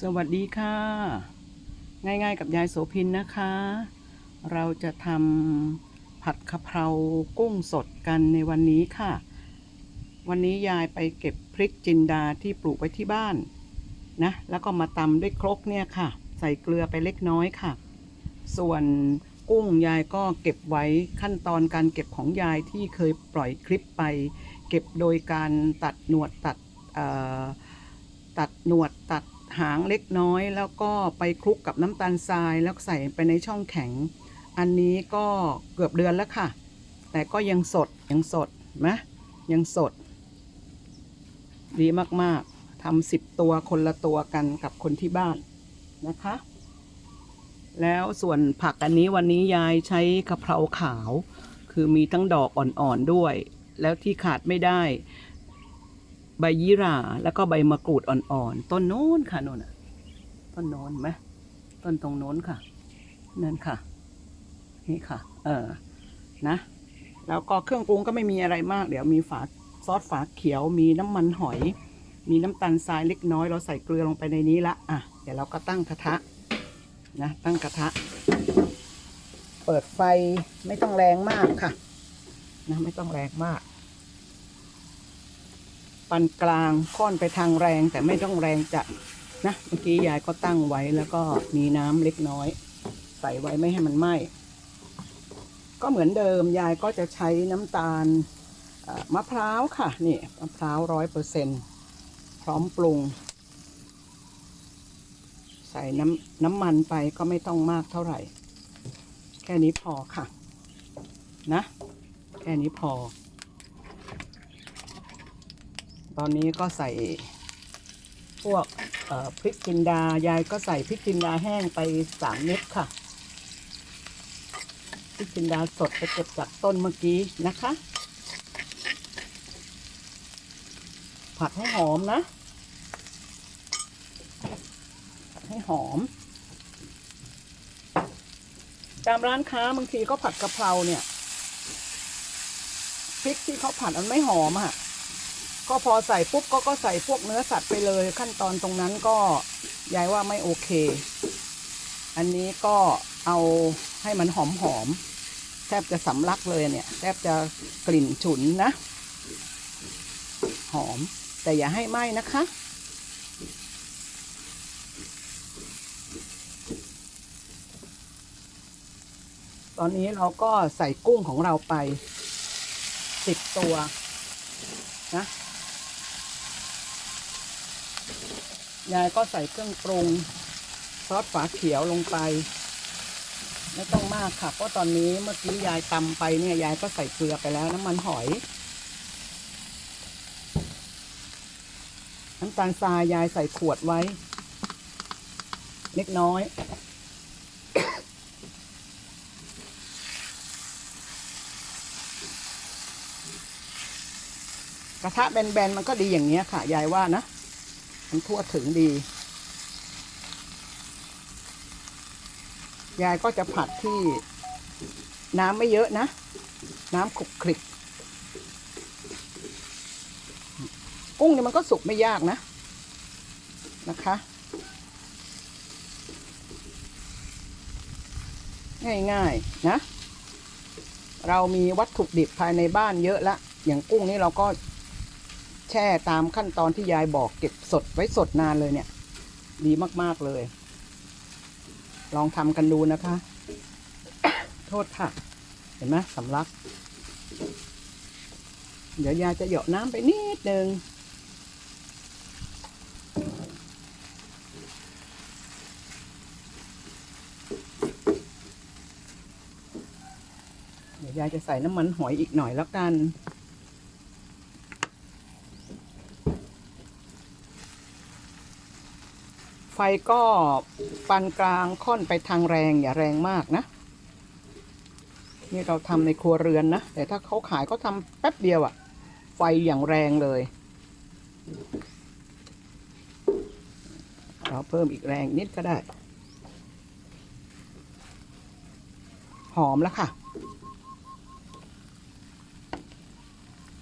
สวัสดีค่ะ ง่ายๆกับยายโสพินนะคะ เราจะทำผัดกะเพรากุ้งสดกันในวันนี้ค่ะ วันนี้ยายไปเก็บพริกจินดาที่ปลูกไว้ที่บ้านนะ แล้วก็มาตำด้วยครกเนี่ยค่ะ ใส่เกลือไปเล็กน้อยค่ะ ส่วนกุ้งยายก็เก็บไว้ขั้นตอนการเก็บของยายที่เคยปล่อยคลิปไป เก็บโดยการตัดหนวดตัดตัดหนวดตัด หางเล็กน้อย แล้วก็ไปคลุกกับน้ำตาลทรายแล้วใส่ไปในช่องแข็ง อันนี้ก็เกือบเดือนแล้วค่ะ แต่ก็ยังสดยังสดไหมยังสด ดีมากๆทำสิบตัวคนละตัวกันกับคนที่บ้านนะคะ แล้วส่วนผักอันนี้วันนี้ยายใช้กะเพราขาว คือมีทั้งดอกอ่อนๆด้วย แล้วที่ขาดไม่ได้ ใบยี่ราแล้วก็ใบมะกรูดอ่อนๆ ต้นโน้นค่ะโน่นน่ะต้นโน้นไหมต้นตรงโน้นค่ะนั่นค่ะ นี่ค่ะ เออนะ แล้วก็เครื่องปรุงก็ไม่มีอะไรมาก เดี๋ยวมีฝาซอสฝาเขียว มีน้ำมันหอย มีน้ำตาลทรายเล็กน้อย เราใส่เกลือลงไปในนี้ละ อะ เดี๋ยวเราก็ตั้งกระทะ นะ ตั้งกระทะ เปิดไฟไม่ต้องแรงมากค่ะ นะ ไม่ต้องแรงมาก ปานกลางค่อนไปทางแรงแต่ไม่ต้องแรงจัดนะเมื่อกี้ยายก็ตั้งไว้แล้วก็มีน้ำเล็กน้อย ใส่ไว้ไม่ให้มันไหม้ก็เหมือนเดิมยายก็จะใช้น้ำตาลมะพร้าวค่ะนี่มะพร้าวร้อยเปอร์เซ็นพร้อมปรุง ใส่น้ำน้ำมันไปก็ไม่ต้องมากเท่าไหร่ แค่นี้พอค่ะ นะ แค่นี้พอ ตอนนี้ก็ใส่พวกพริกจินดายายก็ใส่พริกจินดาแห้งไปสามเม็ดค่ะพริกจินดาสดไปเก็บจากต้นเมื่อกี้นะคะ ผัดให้หอมนะ ผัดให้หอม ตามร้านค้าบางทีก็ผัดกะเพราเนี่ยพริกที่เขาผัดมันไม่หอมอะ ก็พอใส่ปุ๊บก็ก็ใส่พวกเนื้อสัตว์ไปเลย ขั้นตอนตรงนั้นก็ยายว่าไม่โอเค อันนี้ก็เอาให้มันหอมหอมแทบจะสำลักเลยเนี่ยแทบจะกลิ่นฉุนนะ หอมแต่อย่าให้ไหม้นะคะ ตอนนี้เราก็ใส่กุ้งของเราไปสิบตัวนะ ยายก็ใส่เครื่องปรุงซอสฝาเขียวลงไป ไม่ต้องมากค่ะ เพราะตอนนี้เมื่อกี้ยายตำไปเนี่ยยายก็ใส่เกลือไปแล้วน้ำมันหอยน้ำตาลทรายยายใส่ขวดไว้ เล็กน้อย กระทะแบนๆมันก็ดีอย่างนี้ค่ะ ยายว่านะ มันทั่วถึงดี ยายก็จะผัดที่น้ำไม่เยอะนะ น้ำขลุกคลิกกุ้งเนี่ยมันก็สุกไม่ยากนะนะคะ ง่ายๆนะ เรามีวัตถุดิบภายในบ้านเยอะละ อย่างกุ้งนี่เราก็ ช่ตามขั้นตอนที่ยายบอกเก็บสดไว้สดนานเลยเนี่ย ดีมากๆเลย ลองทำกันดูนะคะ โทษค่ะ เห็นไหมสำลัก เดี๋ยวยายจะเหยาะน้ำไปนิดนึงเดี๋ยวยายจะใส่น้ำมันหอยอีกหน่อยแล้วกัน ไฟก็ปานกลางค่อนไปทางแรงอย่าแรงมากนะ นี่เราทำในครัวเรือนนะ แต่ถ้าเขาขายเขาทำแป๊บเดียวอะไฟอย่างแรงเลย เราเพิ่มอีกแรงนิดก็ได้ หอมแล้วค่ะ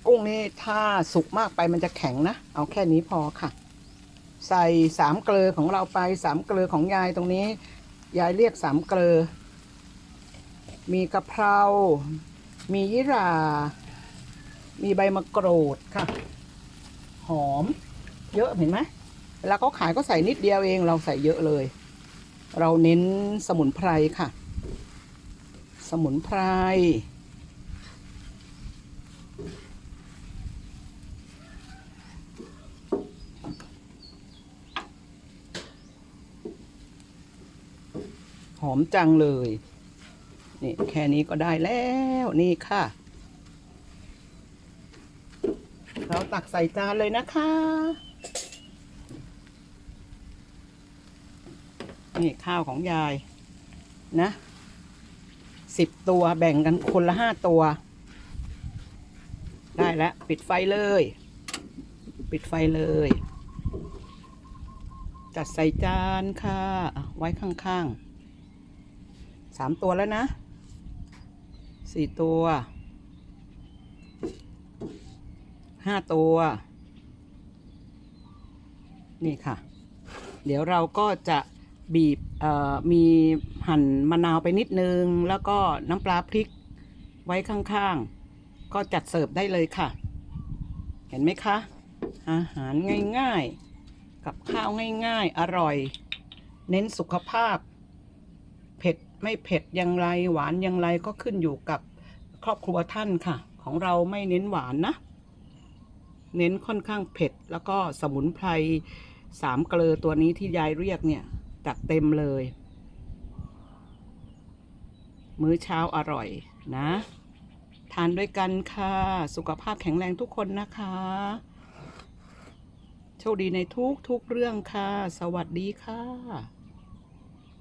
กุ้งนี่ถ้าสุกมากไปมันจะแข็งนะ เอาแค่นี้พอค่ะ ใส่สามเกลือของเราไปสามเกลือของยายตรงนี้ ยายเรียกสามเกลือ มีกะเพรา มียี่หร่า มีใบมะกรูดค่ะ หอม เยอะเห็นไหมเวลาเขาขายก็ใส่นิดเดียวเองเราใส่เยอะเลย เราเน้นสมุนไพรค่ะ สมุนไพร หอมจังเลย นี่แค่นี้ก็ได้แล้วนี่ค่ะ เราตักใส่จานเลยนะคะ นี่ข้าวของยายนะสิบตัวแบ่งกันคนละห้าตัว ได้แล้ว ปิดไฟเลย ปิดไฟเลย จัดใส่จานค่ะ ไว้ข้างๆ สามตัวแล้วนะสี่ตัวห้าตัว นี่ค่ะ เดี๋ยวเราก็จะบีบมีหั่นมะนาวไปนิดนึง แล้วก็น้ำปลาพริกไว้ข้างๆ ก็จัดเสิร์ฟได้เลยค่ะ เห็นไหมคะ อาหารง่ายๆ กับข้าวง่ายๆ อร่อย เน้นสุขภาพ ไม่เผ็ดอย่างไรหวานอย่างไรก็ขึ้นอยู่กับครอบครัวท่านค่ะ ของเราไม่เน้นหวานนะ เน้นค่อนข้างเผ็ด แล้วก็สมุนไพรสามเกลือตัวนี้ที่ยายเรียกเนี่ยจัดเต็มเลย มื้อเช้าอร่อยนะ ทานด้วยกันค่ะ สุขภาพแข็งแรงทุกคนนะคะ โชคดีในทุกทุกๆเรื่องค่ะ สวัสดีค่ะ